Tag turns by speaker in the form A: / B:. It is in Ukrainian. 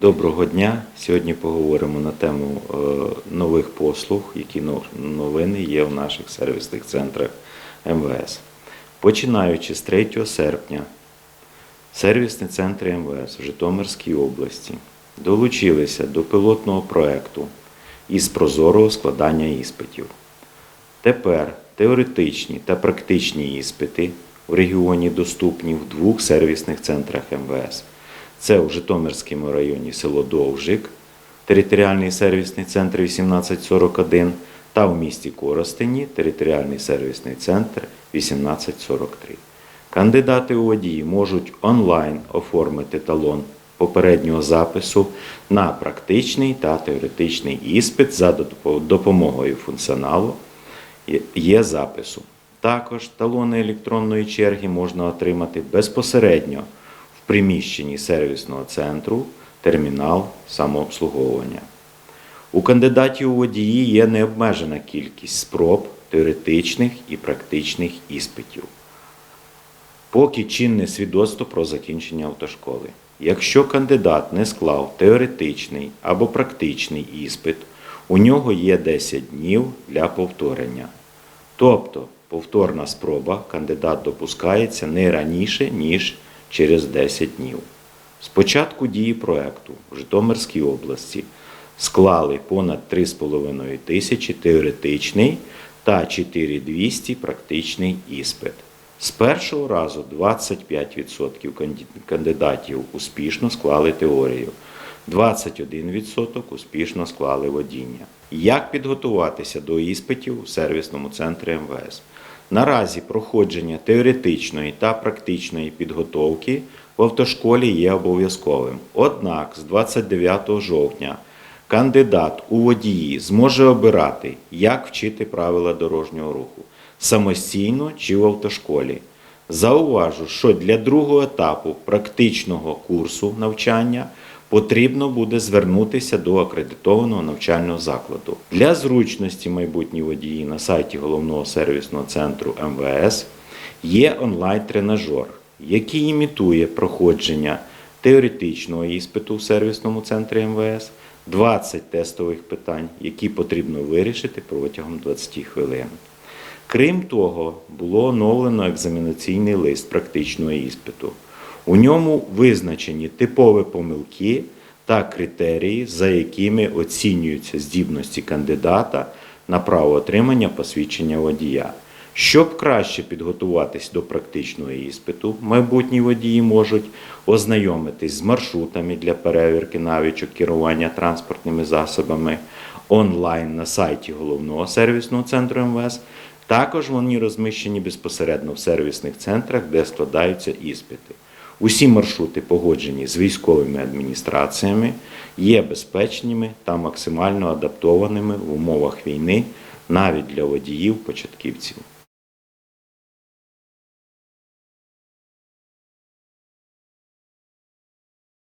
A: Доброго дня. Сьогодні поговоримо на тему е, нових послуг, які новини є в наших сервісних центрах МВС. Починаючи з 3 серпня, сервісні центри МВС в Житомирській області долучилися до пілотного проекту із прозорого складання іспитів. Тепер теоретичні та практичні іспити в регіоні доступні в двох сервісних центрах МВС. Це у Житомирському районі село Довжик, територіальний сервісний центр 1841 та в місті Коростені територіальний сервісний центр 1843. Кандидати у водії можуть онлайн оформити талон попереднього запису на практичний та теоретичний іспит за допомогою функціоналу є- запису. Також талони електронної черги можна отримати безпосередньо приміщенні сервісного центру термінал самообслуговування. У кандидатів у водії є необмежена кількість спроб теоретичних і практичних іспитів. Поки чинне свідоцтво про закінчення автошколи. Якщо кандидат не склав теоретичний або практичний іспит, у нього є 10 днів для повторення. Тобто повторна спроба кандидат допускається не раніше, ніж через 10 днів. З початку дії проекту в Житомирській області склали понад 3,5 тисячі теоретичний та 4200 практичний іспит. З першого разу 25% кандидатів успішно склали теорію, 21% успішно склали водіння. Як підготуватися до іспитів у сервісному центрі МВС? Наразі проходження теоретичної та практичної підготовки в автошколі є обов'язковим. Однак з 29 жовтня кандидат у водії зможе обирати, як вчити правила дорожнього руху самостійно чи в автошколі. Зауважу, що для другого етапу практичного курсу навчання потрібно буде звернутися до акредитованого навчального закладу. Для зручності майбутні водії на сайті головного сервісного центру МВС є онлайн-тренажер, який імітує проходження теоретичного іспиту в сервісному центрі МВС, 20 тестових питань, які потрібно вирішити протягом 20 хвилин. Крім того, було оновлено екзаменаційний лист практичного іспиту. У ньому визначені типові помилки та критерії, за якими оцінюються здібності кандидата на право отримання посвідчення водія. Щоб краще підготуватись до практичного іспиту, майбутні водії можуть ознайомитись з маршрутами для перевірки навичок керування транспортними засобами онлайн на сайті головного сервісного центру МВС. Також вони розміщені безпосередньо в сервісних центрах, де складаються іспити. Усі маршрути погоджені з військовими адміністраціями, є безпечними та максимально адаптованими в умовах війни навіть для водіїв-початківців.